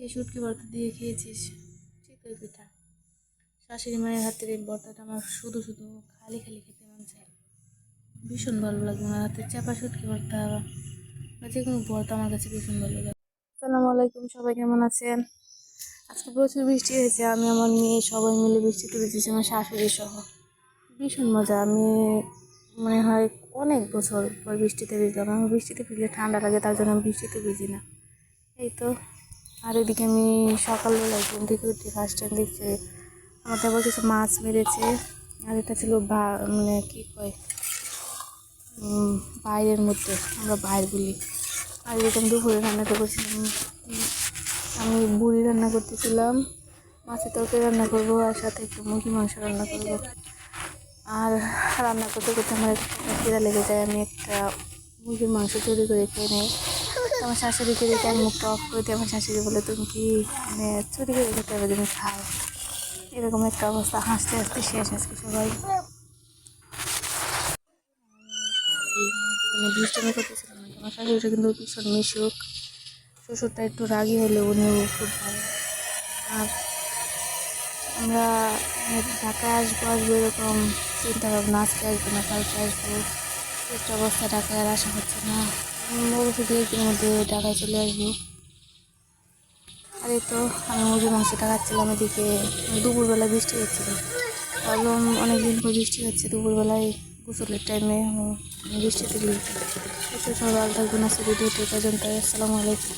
আজকে শুটকি ভর্তা দিয়ে খেয়েছিস? চিতই পিঠা। শাশুড়ি মায়ের হাতের এই ভর্তাটা আমার শুধু শুধু খালি খালি খেতে মন চায়। ভীষণ ভালো লাগে আমার হাতের চাপা শুটকি ভর্তা বা যে কোনো ভর্তা আমার কাছে ভীষণ ভালো লাগে। আসসালামু আলাইকুম, সবাই কেমন আছেন? আজকে প্রচুর বৃষ্টি হয়েছে, আমি আমার মেয়ে সবাই মিলে বৃষ্টি তুলেছি, আমার শাশুড়ি সহ। ভীষণ মজা, আমি মনে হয় অনেক বছর পর বৃষ্টিতে ভিজলাম, আমার বৃষ্টিতে ভিজলে ঠান্ডা লাগে, তার জন্য আমি বৃষ্টিতে ভিজি না। এই তো আর এদিকে আমি সকালবেলায় ঘুম থেকে উঠে ফার্স্ট টাইম দেখছি আমার তারপর কিছু মাছ মেরেছে। আর এটা ছিল বা মানে কী কয় বাইরের মধ্যে, আমরা বাইর বলি। আর এরকম দুপুরে রান্নাটা করছিলাম আমি বুড়ি রান্না করতেছিলাম, মাছের তরকারি রান্না করব, আর সাথে একটু মুরগি মাংস রান্না করব। আর রান্না করতে করতে আমার একটা লেগে যায়, আমি একটা মুরগির মাংস চুরি করে খেয়ে নেই। আমার শাশুড়িকে দেখে আমি মুখটা অফ করে দিই, আমার শাশুড়ি বলে, তুমি কি মানে চুরি করে খেতে হবে তুমি খাও। এরকম একটা অবস্থা। হাসতে হাসতে শেষ আজকে সবাই। দুষ্টামি করতেছিলাম। আমার শাশুড়িটা কিন্তু ভীষণ মিশুক। শ্বশুরটা একটু রাগি হলে উনিও খুব ভালো। আর আমরা মানে ঢাকায় আসব আসব এরকম চিন্তা ভাবনা আজকে আসব না, কালকে আসব। একটা অবস্থা ঢাকায় আর আসা হচ্ছে না। দু মধ্যে ঢাকায় চলে আসব। আর তো, আমি মুরগির মাংসটা খাচ্ছিলাম এদিকে, দুপুরবেলা বৃষ্টি হচ্ছিল। ভাবলাম অনেকদিন পর বৃষ্টি হচ্ছে, দুপুরবেলায় গোসলের টাইমে বৃষ্টিতে তো সবাই ভালো থাকবেন আজকে ভিডিওটি পর্যন্ত আসসালামু আলাইকুম।